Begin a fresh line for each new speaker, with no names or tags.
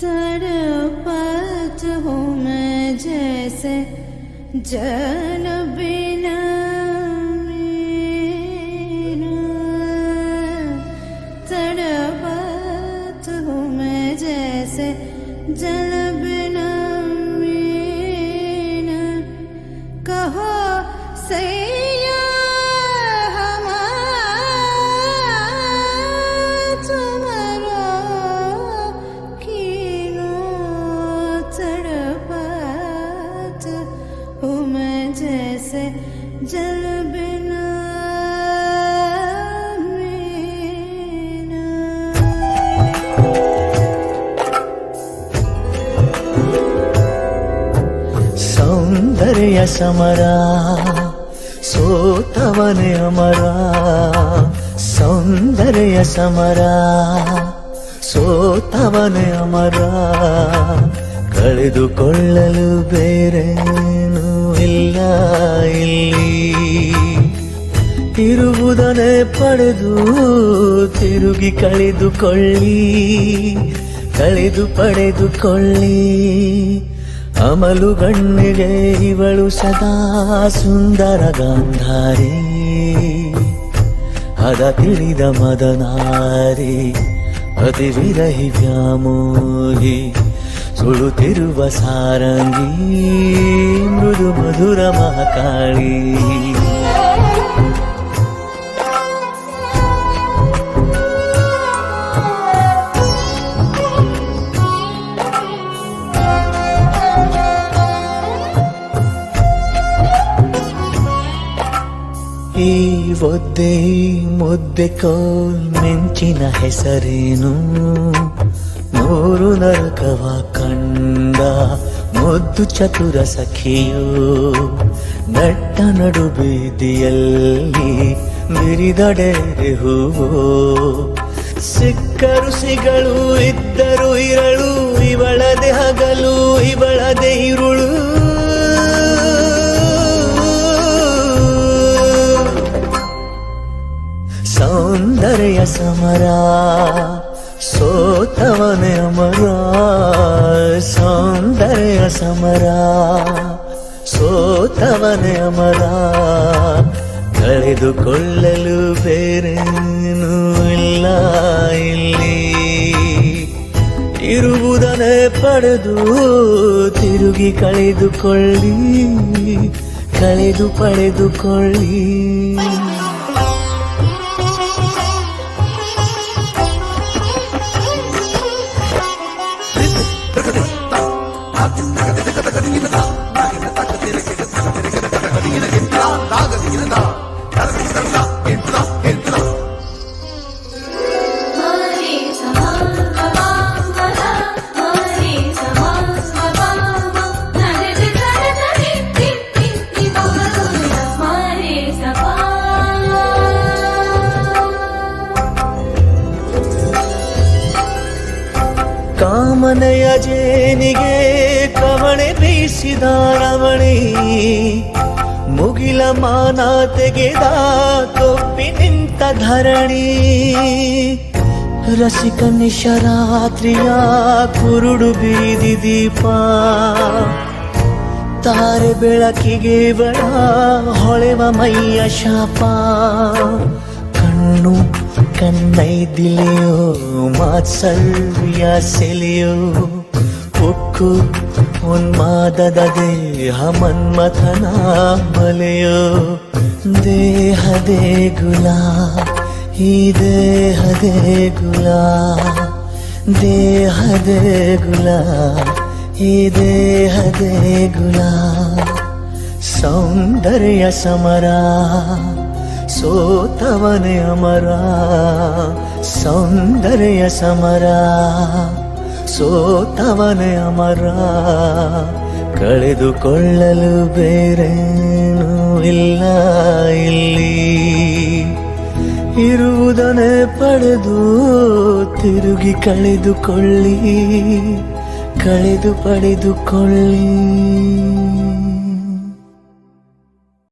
तड़पत हूँ मैं जैसे जल जैसे जल बिना मेरा
ಸೌಂದರ್ಯ ಸಮರ ಸೋತವನೇ ಅಮರ ಸೌಂದರ್ಯ ಸಮರ ಸೋತವನೇ ಅಮರ ಕಳೆದುಕೊಳ್ಳಲು ಬೇರೇನೂ ಇಲ್ಲ ಇರುವುದನ್ನೇ ಪಡೆದು ತಿರುಗಿ ಕಳೆದುಕೊಳ್ಳಿ, ಕಳೆದು ಪಡೆದುಕೊಳ್ಳಿ. ಅಮಲು ಗಣ್ಣಿಗೆ ಇವಳು ಸದಾ ಸುಂದರ ಗಾಂಧಾರಿ. ಅದ ತಿಳಿದ ಮದನಾರಿ, ಅತಿ ವಿರಹಿ ವ್ಯಾಮೋಹಿ. ಸುಳುತ್ತಿರುವ ಸಾರಂಗಿ ಮೃದು ಮಧುರ ಮಹಾಕಾಳಿ ಈ ಒದ್ದೆ ಮುದ್ದೆ ಕೋಲ್ ಮಿಂಚಿನ ಹೆಸರೇನು ಮೂರು ನರಕವ ಕಂಡ ಮುದ್ದು ಚತುರ ಸಖಿಯು, ನಟ್ಟ ನಡು ಬೀದಿಯಲ್ಲಿ ಬಿರಿದಡೆರೆ ಹೂವು. ಸಿಕ್ಕರು ಸಿಗಳು, ಇದ್ದರು ಇರಳು, ಇವಳದೆ ಹಗಲು, ಇವಳದೆ ಇರುಳು. ಸೌಂದರ್ಯ ಸಮರ ಸೋತವನೇ ಅಮರ ಸೌಂದರ್ಯ ಸಮರ. ಸೋತವನೆ ಅಮರ ಕಳೆದುಕೊಳ್ಳಲು ಬೇರೇನೂ ಇಲ್ಲ ಇಲ್ಲಿ. ಇರುವುದನ್ನೇ ಪಡೆದು ತಿರುಗಿ ಕಳೆದುಕೊಳ್ಳಿ, ಕಳೆದು ಪಡೆದುಕೊಳ್ಳಿ.
தாகதி இருந்தா
ಕಾಮನೆಯ ಜೇನಿಗೆ ಕವಣೆ ಬೀಸಿದ ರವಣಿ, ಮುಗಿಲ ಮಾನ ತೆಗೆದ ತೊಪ್ಪಿ ನಿಂತ ಧರಣಿ. ರಸಿಕ ನಿಶರಾತ್ರಿಯ ಕುರುಡು ಬೀದಿ ದೀಪ, ತಾರೆ ಬೆಳಕಿಗೆ ಬಳ ಹೊಳೆವ ಮೈಯ ಶಾಪ. ಕಣ್ಣು ಕಣ್ಣೈದಿಲೆಯೋ ಮಾತ್ಸಲ್ಯ ಸೆಲೆಯೋ ಉಕ್ಕು ಉನ್ಮಾದದ ದೇಹ ಮನ್ಮಥನ ಬಲೆಯೋ ದೇಹದೇ ಗುಲಾ ಈ ದೇಹದೇ ಗುಲಾ ದೇಹದೇ ಗುಲಾ ಈ ದೇಹದೇ ಗುಲಾ ಸೌಂದರ್ಯ ಸಮರ ಸೋತವನೇ ಅಮರ, ಸೌಂದರ್ಯ ಸಮರ. ಸೋತವನೆ ಅಮರ, ಕಳೆದುಕೊಳ್ಳಲು ಬೇರೇನೂ ಇಲ್ಲ ಇಲ್ಲಿ. ಇರುವುದನ್ನೇ ಪಡೆದು ತಿರುಗಿ ಕಳೆದುಕೊಳ್ಳಿ, ಕಳೆದು ಪಡೆದುಕೊಳ್ಳಿ.